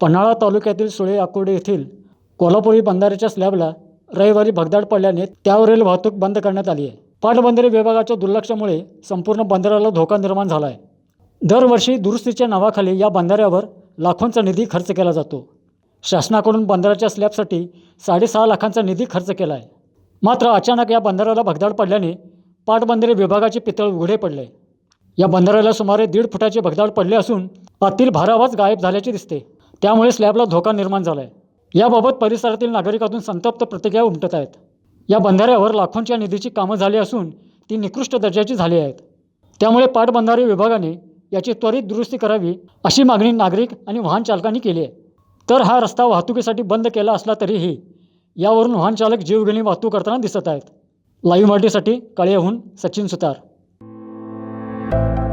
पन्हाळा तालुक्यातील सुळे आकुर्डे येथील कोल्हापुरी बंधाऱ्याच्या स्लॅबला रविवारी भगदाड पडल्याने त्यावरील वाहतूक बंद करण्यात आली आहे. पाटबंधारे विभागाच्या दुर्लक्षामुळे संपूर्ण बंदराला धोका निर्माण झाला आहे. दरवर्षी दुरुस्तीच्या नावाखाली या बंधाऱ्यावर लाखोंचा निधी खर्च केला जातो. शासनाकडून बंदराच्या स्लॅबसाठी साडेसहा लाखांचा निधी खर्च केला आहे. मात्र अचानक या बंदराला भगदाड पडल्याने पाटबंधारे विभागाचे पितळ उघडे पडले. या बंधाऱ्याला सुमारे दीड फुटाचे भगदाड पडले असून आतील भारावाच गायब झाल्याचे दिसते. त्यामुळे स्लॅबला धोका निर्माण झाला आहे याबाबत परिसरातील नागरिकातून संतप्त प्रतिक्रिया उमटत आहेत. या बंधाऱ्यावर लाखोंच्या निधीची कामं झाली असून ती निकृष्ट दर्जाची झाली आहेत. त्यामुळे पाटबंधारे विभागाने याची त्वरित दुरुस्ती करावी अशी मागणी नागरिक आणि वाहन चालकांनी केली आहे. तर हा रस्ता वाहतुकीसाठी बंद केला असला तरीही यावरून वाहन चालक जीवघेणी वाहतूक करताना दिसत आहेत. लाईव्ह मराठीसाठी कळेहून सचिन सुतार. Thank you